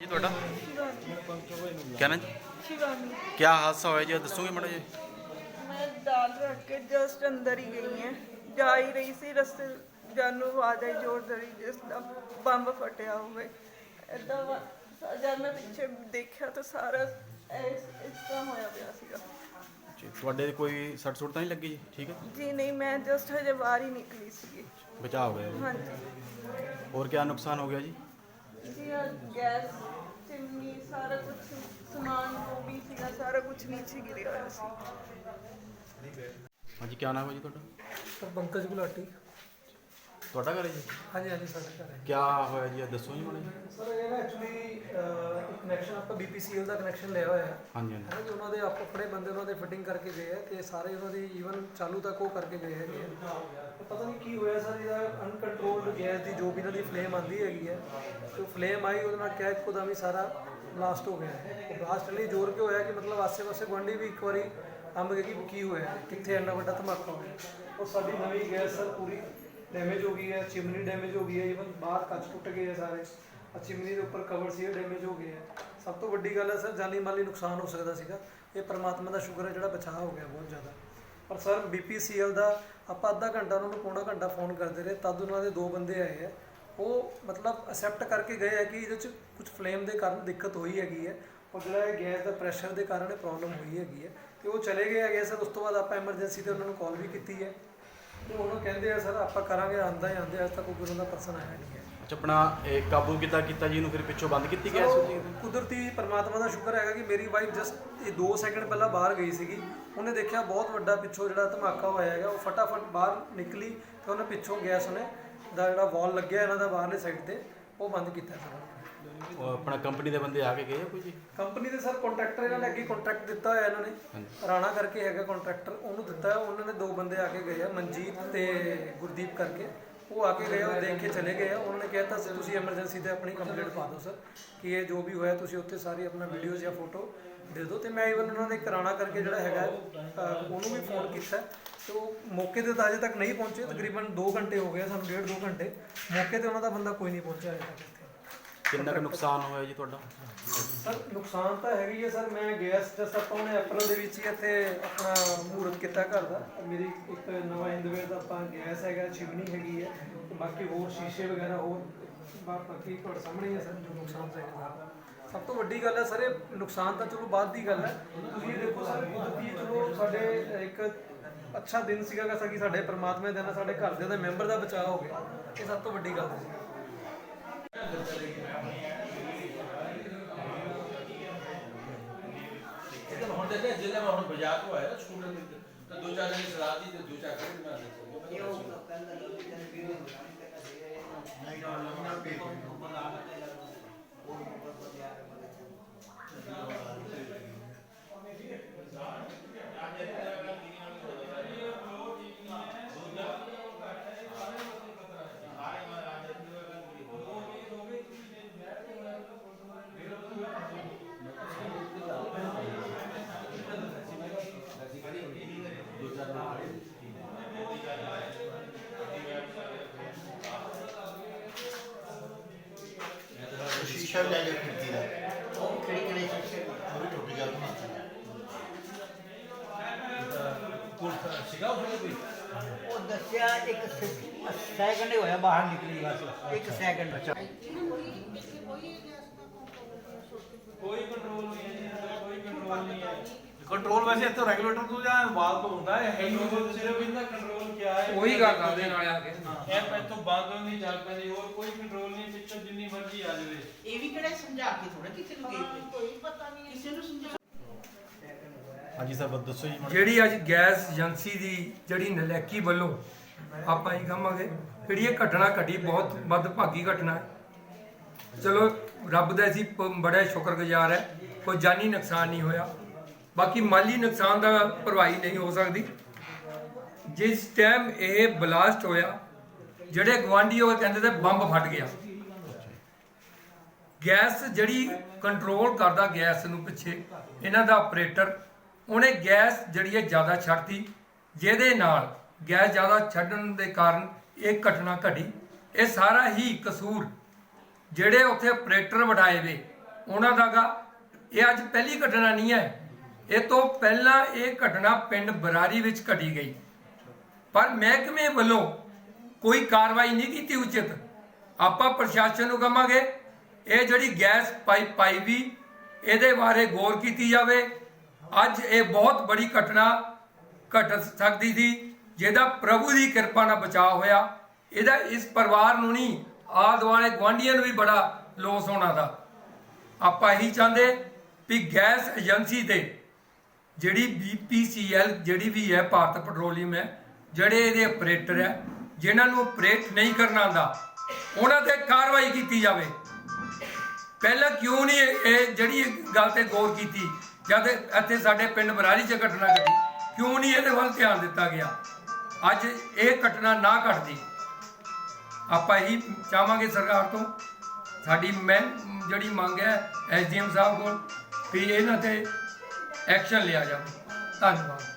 ਜੀ ਤੁਹਾਡਾ शिवानी क्या नाम शिवानी क्या हादसा होया जी ਦੱਸੋਗੇ ਮਾੜਾ ਜੀ मैं दाल रख के जस्ट अंदर ही गई है जा ही रही सी रस्ते ਜਾਨੂੰ ਆਵਾਜ਼ ਆਈ ਜ਼ੋਰ ਦਰੀ ਜਿਸ ਦਾ ਬੰਬ ਫਟਿਆ ਹੋਵੇ ਏਦਾਂ ਵਾ- ਜਦ ਮੈਂ ਪਿੱਛੇ ਦੇਖਿਆ ਤਾਂ ਸਾਰਾ ਇਸ ਇਸ ਤਰ੍ਹਾਂ ਹੋਇਆ ਪਿਆ ਸੀਗਾ ਜੀ, ਤੁਹਾਡੇ ਕੋਈ ਸੱਟ ਸੁੱਟ ਤਾਂ ਨਹੀਂ ਲੱਗੀ ਜੀ ਠੀਕ ਹੈ ਜੀ ਨਹੀਂ ਮੈਂ ਜਸਟ ਹਜੇ ਬਾਹਰ ਹੀ ਨਿਕਲੀ ਸੀਗੀ ਬਚਾਅ ਹੋ ਗਿਆ ਜੀ ਹਾਂਜੀ ਹੋਰ ਕੀ ਨੁਕਸਾਨ ਹੋ ਗਿਆ ਜੀ ਜੀ ਆਹ ਗੈਸ ਚਿਮਨੀ ਸਾਰਾ ਕੁਝ ਸਮਾਨ ਜੋ ਵੀ ਸੀਗਾ ਸਾਰਾ ਕੁਝ ਨੀਚੇ ਗਿਰਿਆ ਹੋਇਆ ਸੀ। ਹਾਂਜੀ ਕੀ ਨਾਮ ਹੈ ਜੀ ਤੁਹਾਡਾ? ਸਰ ਪੰਕਜ ਗੁਲਾਟੀ। ਤੁਹਾਡਾ ਘਰ ਹੈ ਜੀ? ਹਾਂਜੀ ਹਾਂਜੀ ਸਾਡਾ ਘਰ ਹੈ ਕੀ ਹੋਇਆ ਜੀ? ਇਹ ਦੱਸੋ ਜੀ ਮਾੜਾ ਜੀ ਸਰ ਇਹ ਨਾ ਐਕਚੁਅਲੀ ਇੱਕ ਕਨੈਕਸ਼ਨ ਆਪਾਂ BPCL ਦਾ ਕਨੈਕਸ਼ਨ ਲਿਆ ਹੋਇਆ। ਹੈ ਹਾਂਜੀ। ਹਾਂਜੀ ਹੈ ਉਹਨਾਂ ਦੇ ਆਪ ਆਪਣੇ ਬੰਦੇ ਉਹਨਾਂ ਦੇ ਫਿਟਿੰਗ ਕਰਕੇ ਗਏ ਹੈ ਤੇ ਸਾਰੇ ਉਹਨਾਂ ਦੀ ਈਵਨ ਚਾਲੂ ਤੱਕ ਉਹ ਕਰਕੇ ਗਏ ਹੈਗੇ ਪਤਾ ਨਹੀਂ ਕੀ ਹੋਇਆ ਸਰ ਇਹਦਾ ਅਨਕੰਟਰੋਲਡ ਗੈਸ ਦੀ ਜੋ ਵੀ ਇਹਨਾਂ ਦੀ ਫਲੇਮ ਆਂਦੀ ਹੈਗੀ ਹੈ ਤੇ ਫਲੇਮ ਆਈ ਉਹਦੇ ਨਾਲ ਕਿਆ ਇੱਕੋਦਮ ਹੀ ਸਾਰਾ ਬਲਾਸਟ ਹੋ ਗਿਆ। ਬਲਾਸਟ ਲਈ ਜ਼ੋਰ ਕਿ ਹੋਇਆ ਕਿ ਮਤਲਬ ਆਸੇ-ਪਾਸੇ ਗੁਆਂਢੀ ਵੀ ਇੱਕ ਵਾਰੀ ਅੰਬ ਗਏ ਕਿ ਕੀ ਹੋਇਆ ਕਿੱਥੇ ਇੰਨਾ ਵੱਡਾ ਧਮਾਕਾ ਹੋਇਆ। ਔਰ ਸਾਡੀ ਨਵੀਂ ਗੈਸ ਸਰ ਪੂਰੀ ਡੈਮੇਜ ਹੋ ਗਈ ਹੈ ਚਿਮਨੀ ਡੈਮੇਜ ਹੋ ਗਈ ਹੈ ਇਵਨ ਬਾਹਰ ਕੱਚ ਟੁੱਟ ਗਏ ਹੈ ਸਾਰੇ। ਆ ਚਿਮਨੀ ਦੇ ਉੱਪਰ ਕਵਰ ਸੀ ਡੈਮੇਜ ਹੋ ਗਏ ਹੈ ਸਭ ਤੋਂ ਵੱਡੀ ਗੱਲ ਹੈ ਸਰ, ਜਾਨੀ ਮਾਲੀ ਨੁਕਸਾਨ ਹੋ ਸਕਦਾ ਸੀਗਾ। ਇਹ ਪਰਮਾਤਮਾ ਦਾ ਸ਼ੁਕਰ ਹੈ, ਜਿਹੜਾ ਬਚਾਅ ਹੋ ਗਿਆ ਬਹੁਤ ਜ਼ਿਆਦਾ। ਪਰ ਸਰ BPCL ਦਾ ਆਪਾਂ ਅੱਧਾ ਘੰਟਾ ਉਹਨਾਂ ਨੂੰ ਪੌਣਾ ਘੰਟਾ ਫੋਨ ਕਰਦੇ ਰਹੇ, ਤਦ ਉਹਨਾਂ ਦੇ ਦੋ ਬੰਦੇ ਆਏ ਹੈ ਉਹ ਮਤਲਬ ਅਸੈਪਟ ਕਰਕੇ ਗਏ ਹੈ ਕਿ ਇਹਦੇ ਚ ਕੁਝ ਫਲੇਮ ਦੇ ਕਾਰਨ ਦਿੱਕਤ ਹੋਈ ਹੈਗੀ ਹੈ। ਔਰ ਜਿਹੜਾ ਇਹ ਗੈਸ ਦਾ ਪ੍ਰੈਸ਼ਰ ਦੇ ਕਾਰਨ ਇਹ ਪ੍ਰੋਬਲਮ ਹੋਈ ਹੈਗੀ ਹੈ। ਤੇ ਉਹ ਚਲੇ ਗਏ ਹੈਗੇ ਸਰ, ਉਸ ਤੋਂ ਬਾਅਦ ਆਪਾਂ ਐਮਰਜੈਂਸੀ ਤੇ ਉਹਨਾਂ ਨੂੰ ਕਾਲ ਵੀ ਕੀਤੀ ਹੈ। ਤੇ ਉਹਨੂੰ ਕਹਿੰਦੇ ਆ ਸਰ ਆਪਾਂ ਕਰਾਂਗੇ ਆਂਦਾ ਹੀ ਆਂਦੇ ਅੱਜ ਤੱਕ ਕੋਈ ਉਹਨਾਂ ਦਾ ਪਰਸਨ ਆਇਆ ਨਹੀਂ ਹੈ। ਅੱਛਾ ਆਪਣਾ ਇਹ ਕਾਬੂ ਕਿੱਦਾਂ ਕੀਤਾ ਜੀ? ਇਹਨੂੰ ਫਿਰ ਪਿੱਛੋਂ ਬੰਦ ਕੀਤੀ ਸੋ, ਕੁਦਰਤੀ ਪਰਮਾਤਮਾ ਦਾ ਸ਼ੁਕਰ ਹੈਗਾ ਕਿ ਮੇਰੀ ਵਾਈਫ ਜਸਟ ਇਹ 2 ਸੈਕਿੰਡ ਪਹਿਲਾਂ ਬਾਹਰ ਗਈ ਸੀਗੀ। ਉਹਨੇ ਦੇਖਿਆ ਬਹੁਤ ਵੱਡਾ ਪਿੱਛੋਂ ਜਿਹੜਾ ਧਮਾਕਾ ਹੋਇਆ ਹੈਗਾ ਉਹ ਫਟਾਫਟ ਬਾਹਰ ਨਿਕਲੀ ਤੇ ਉਹਨੇ ਪਿੱਛੋਂ ਗੈਸ ਉਹਨੇ ਦਾ ਜਿਹੜਾ ਵਾਲ ਲੱਗਿਆ ਇਹਨਾਂ ਦਾ ਬਾਹਰਲੇ ਸਾਈਡ ਤੇ ਉਹ ਬੰਦ ਕੀਤਾ ਸਰ। ਉਹ ਆਪਣਾ ਕੰਪਨੀ ਦੇ ਬੰਦੇ ਆ ਕੇ ਗਏ ਆ ਕੋਈ ਜੀ? ਕੰਪਨੀ ਦੇ ਸਰ ਕੰਟਰੈਕਟਰ ਇਹਨਾਂ ਨੇ ਅੱਗੇ ਕੰਟਰੈਕਟ ਦਿੱਤਾ ਹੋਇਆ ਇਹਨਾਂ ਨੇ। ਰਾਣਾ ਕਰਕੇ ਹੈਗਾ ਕੰਟਰੈਕਟਰ ਉਹਨੂੰ ਦਿੱਤਾ ਹੈ ਉਹਨਾਂ ਨੇ ਦੋ ਬੰਦੇ ਆ ਕੇ ਗਏ ਆ ਮਨਜੀਤ ਤੇ ਗੁਰਦੀਪ ਕਰਕੇ। ਉਹ ਆ ਕੇ ਗਏ ਆ, ਉਹ ਦੇਖ ਕੇ ਚਲੇ ਗਏ ਆ। ਉਹਨਾਂ ਨੇ ਕਹਿਤਾ ਸੀ ਤੁਸੀਂ ਐਮਰਜੈਂਸੀ ਤੇ ਆਪਣੀ ਕੰਪਲੇਂਟ ਪਾ ਦਿਓ ਸਰ ਕਿ ਇਹ ਜੋ ਵੀ ਹੋਇਆ ਤੁਸੀਂ ਉੱਥੇ ਸਾਰੀ ਆਪਣਾ ਵੀਡੀਓਜ਼ ਜਾਂ ਫੋਟੋ ਦੇ ਦਿਓ। ਤੇ ਮੈਂ ਇਵਨ ਉਹਨਾਂ ਦੇ ਕਰਾਣਾ ਕਰਕੇ ਜਿਹੜਾ ਹੈਗਾ ਅਹ, ਉਹਨੂੰ ਵੀ ਫੋਨ ਕੀਤਾ। ਤੇ ਉਹ ਮੌਕੇ ਤੇ ਤਾਂ ਅਜੇ ਤੱਕ ਨਹੀਂ ਪਹੁੰਚੇ ਤਕਰੀਬਨ 2 ਘੰਟੇ ਹੋ ਗਏ ਸਾਨੂੰ ਡੇਢ 2 ਘੰਟੇ। ਮੌਕੇ ਤੇ ਉਹਨਾਂ ਦਾ ਬੰਦਾ ਕੋਈ ਨਹੀਂ ਪਹੁੰਚਿਆ ਅਜੇ ਤੱਕ। ਕਿੰਨਾ ਕੁ ਨੁਕਸਾਨ ਹੋਇਆ ਜੀ ਤੁਹਾਡਾ? ਸਰ, ਨੁਕਸਾਨ ਤਾਂ ਹੈਗਾ ਹੀ ਹੈ ਸਰ, ਮੈਂ ਗੈਸ ਜਸ ਆਪਾਂ ਉਹਨੇ ਅਪ੍ਰੈਲ ਦੇ ਵਿੱਚ ਹੀ ਇੱਥੇ ਆਪਣਾ ਮੂਰਤ ਕੀਤਾ ਘਰ ਦਾ। ਮੇਰੀ ਇੱਕ ਨਵਾਂ ਇੰਦਵੇਰ ਦਾ ਆਪਾਂ ਗੈਸ ਹੈਗਾ ਚਿਮਨੀ ਹੈਗੀ ਹੈ ਤੇ ਬਾਕੀ ਹੋਰ ਸ਼ੀਸ਼ੇ ਵਗੈਰਾ ਹੋਰ ਬਾਕੀ ਤੁਹਾਡੇ ਸਾਹਮਣੇ ਹੀ ਹੈ ਸਰ, ਜੋ ਨੁਕਸਾਨ ਹੈਗਾ ਸਰ ਸਭ ਤੋਂ ਵੱਡੀ ਗੱਲ ਹੈ ਸਰ, ਇਹ ਨੁਕਸਾਨ ਤਾਂ ਚਲੋ ਬਾਅਦ ਦੀ ਗੱਲ ਹੈ ਤੁਸੀਂ ਇਹ ਦੇਖੋ ਸਰ ਕੁਦਰਤੀ ਚਲੋ ਸਾਡੇ ਇੱਕ ਅੱਛਾ ਦਿਨ ਸੀਗਾ ਕਿ ਸਾਡੇ ਪਰਮਾਤਮਾ ਦੇ ਨਾਲ ਸਾਡੇ ਘਰ ਦੇ ਮੈਂਬਰ ਦਾ ਬਚਾਅ ਹੋ ਗਿਆ। ਇਹ ਸਭ ਤੋਂ ਵੱਡੀ ਗੱਲ ਹੈ ਇਹ ਤਾਂ ਹੁਣ ਦੇਖਿਆ ਜਿੱਲੇ ਮੈਂ ਹੁਣ ਬਾਜ਼ਾਰ ਤੋਂ ਆਇਆ ਨਾ ਸਕੂਟਰ ਤੇ ਤਾਂ ਦੋ ਚਾਰ ਜਣੇ ਸਲਾਹ ਦੀ ਤੇ ਦੋ ਚਾਰ ਕਰੇ ਬਣਾ ਦਿੱਤੇ ਸ਼ੀਸ਼ਾ ਵੀ ਲੈ ਕੇ ਖਿੜਕੀ ਦਾ ਉਹ ਕਿਹੜੀ ਕਿਹੜੀ ਸ਼ੀਸ਼ੇ? ਉਹ ਵੀ ਟੁੱਟ ਗਿਆ ਬਣਾ ਪੁਲਿਸ ਸੀਗਾ ਵੇਲੇ ਕੋਈ ਉਹ ਦੱਸਿਆ ਇੱਕ ਸੈਕਿੰਡ ਹੋਇਆ ਬਾਹਰ ਨਿਕਲੀ ਬਸ। ਇੱਕ ਸੈਕਿੰਡ ਕੋਈ ਕੰਟਰੋਲ ਨਹੀਂ ਹੈ ਕੋਈ ਕੰਟਰੋਲ ਨਹੀਂ ਹੈ। ਕੰਟਰੋਲ ਵੈਸੇ ਇੱਥੇ ਰੈਗੂਲੇਟਰ ਤੋਂ ਜਾਂ ਵਾਲ ਤੋਂ ਹੁੰਦਾ ਹੈ ਹੈ ਹੀ ਸਿਰਫ ਇਹਦਾ ਕੰਟਰੋਲ ਕੀ ਹੈ ਉਹੀ ਗੱਲ ਕਰਦੇ ਨਾਲੇ ਆ ਕੇ। ਇਹ ਇੱਥੋਂ ਬੰਦ ਨਹੀਂ ਚੱਲ ਪੈਂਦੀ ਹੋਰ ਕੋਈ ਕੰਟਰੋਲ ਨਹੀਂ ਪਿੱਛੋਂ ਜਿੰਨੀ ਮਰਜ਼ੀ ਆ ਜਾਵੇ। ਇਹ ਵੀ ਕਿਹੜਾ ਸਮਝਾ ਕੇ ਥੋੜਾ ਕਿਸੇ ਨੂੰ ਗਏ ਕੋਈ ਪਤਾ ਨਹੀਂ। ਕਿਸੇ ਨੂੰ ਸਮਝਾ ਹਾਂਜੀ ਸਰ ਦੱਸੋ ਜੀ ਜਿਹੜੀ ਅੱਜ ਗੈਸ ਏਜੰਸੀ ਦੀ ਜਿਹੜੀ ਨਲੈਕੀ ਵੱਲੋਂ ਆਪਾਂ ਇਹ ਕਹਾਂਗੇ ਜਿਹੜੀ ਇਹ ਘਟਨਾ ਘਟੀ ਬਹੁਤ ਮੱਦਭਾਗੀ ਘਟਨਾ ਹੈ। ਚਲੋ ਰੱਬ ਦਾ ਅਸੀਂ ਪ- ਬੜਾ ਸ਼ੁਕਰਗੁਜ਼ਾਰ ਹੈ ਕੋਈ ਜਾਨੀ ਨੁਕਸਾਨ ਨਹੀਂ ਹੋਇਆ। ਬਾਕੀ ਮਾਲੀ ਨੁਕਸਾਨ ਦਾ ਭਰਵਾਈ ਨਹੀਂ ਹੋ ਸਕਦੀ। ਜਿਸ ਟਾਈਮ ਇਹ ਬਲਾਸਟ ਹੋਇਆ, ਜਿਹੜੇ ਗਵਾਂਢੀ ਉਹ ਕਹਿੰਦੇ ਤੇ ਬੰਬ ਫਟ ਗਿਆ। ਗੈਸ ਜਿਹੜੀ ਕੰਟਰੋਲ ਕਰਦਾ ਗੈਸ ਨੂੰ ਪਿੱਛੇ, ਇਹਨਾਂ ਦਾ ਆਪਰੇਟਰ ਉਹਨੇ ਗੈਸ ਜਿਹੜੀ ਹੈ ਜ਼ਿਆਦਾ ਛੱਡਤੀ, ਜਿਹਦੇ ਨਾਲ ਗੈਸ ਜ਼ਿਆਦਾ ਛੱਡਣ ਦੇ ਕਾਰਨ ਇਹ ਘਟਨਾ ਘਟੀ। ਇਹ ਸਾਰਾ ਹੀ ਕਸੂਰ ਜਿਹੜੇ ਉੱਥੇ ਆਪਰੇਟਰ ਬਿਠਾਏ ਵੇ, ਉਹਨਾਂ ਦਾਗਾ ਇਹ ਅੱਜ ਪਹਿਲੀ ਘਟਨਾ ਨਹੀਂ ਹੈ। ਇਹ ਤੋਂ ਪਹਿਲਾਂ ਇਹ ਘਟਨਾ ਪਿੰਡ ਬਰਾਰੀ ਵਿੱਚ ਘਟੀ ਗਈ। ਪਰ ਮਹਿਕਮੇ ਵੱਲੋਂ ਕੋਈ ਕਾਰਵਾਈ ਨਹੀਂ ਕੀਤੀ ਉਚਿਤ। ਆਪਾਂ ਪ੍ਰਸ਼ਾਸਨ ਨੂੰ ਕਹਾਂਗੇ, ਇਹ ਜਿਹੜੀ ਗੈਸ ਪਾਈਪ ਪਾਈ ਵੀ, ਇਹਦੇ ਬਾਰੇ ਗੌਰ ਕੀਤੀ ਜਾਵੇ। ਅੱਜ ਇਹ ਬਹੁਤ ਬੜੀ ਘਟਨਾ ਘਟ ਸਕਦੀ ਸੀ, ਜਿਹਦਾ ਪ੍ਰਭੂ ਦੀ ਕਿਰਪਾ ਨਾਲ ਬਚਾਅ ਹੋਇਆ। ਇਹਦਾ ਇਸ ਪਰਿਵਾਰ ਨੂੰ ਨਹੀਂ ਆਲੇ ਦੁਆਲੇ ਗੁਆਂਢੀਆਂ ਨੂੰ ਵੀ ਬੜਾ ਲੋਸ ਹੋਣਾ ਦਾ। ਆਪਾਂ ਇਹੀ ਚਾਹੁੰਦੇ ਵੀ ਗੈਸ ਏਜੰਸੀ 'ਤੇ ਜਿਹੜੀ BPCL ਜਿਹੜੀ ਵੀ ਹੈ, ਭਾਰਤ ਪੈਟਰੋਲੀਅਮ ਹੈ ਜਿਹੜੇ ਇਹਦੇ ਆਪਰੇਟਰ ਹੈ ਜਿਨ੍ਹਾਂ ਨੂੰ ਆਪਰੇਟ ਨਹੀਂ ਕਰਨਾ ਆਉਂਦਾ, ਉਹਨਾਂ ਤੇ ਕਾਰਵਾਈ ਕੀਤੀ ਜਾਵੇ। ਪਹਿਲਾਂ ਕਿਉਂ ਨਹੀਂ ਇਹ ਜਿਹੜੀ ਗੱਲ ਤੇ ਗੌਰ ਕੀਤੀ, ਜਦ ਇੱਥੇ ਸਾਡੇ ਪਿੰਡ ਬਰਾਰੀ 'ਚ ਘਟਨਾ ਘਟੀ, ਕਿਉਂ ਨਹੀਂ ਇਹਦੇ ਵੱਲ ਧਿਆਨ ਦਿੱਤਾ ਗਿਆ? ਅੱਜ ਇਹ ਘਟਨਾ ਨਾ ਘਟਦੀ। ਆਪਾਂ ਇਹੀ ਚਾਹਾਂਗੇ ਸਰਕਾਰ ਤੋਂ, ਸਾਡੀ ਮੈਂ ਜਿਹੜੀ ਮੰਗ ਹੈ, ਐਸਡੀਐਮ ਸਾਹਿਬ ਕੋਲ, ਵੀ ਇਹਨਾਂ ਤੇ ਐਕਸ਼ਨ ਲਿਆ ਜਾਵੇ। ਧੰਨਵਾਦ।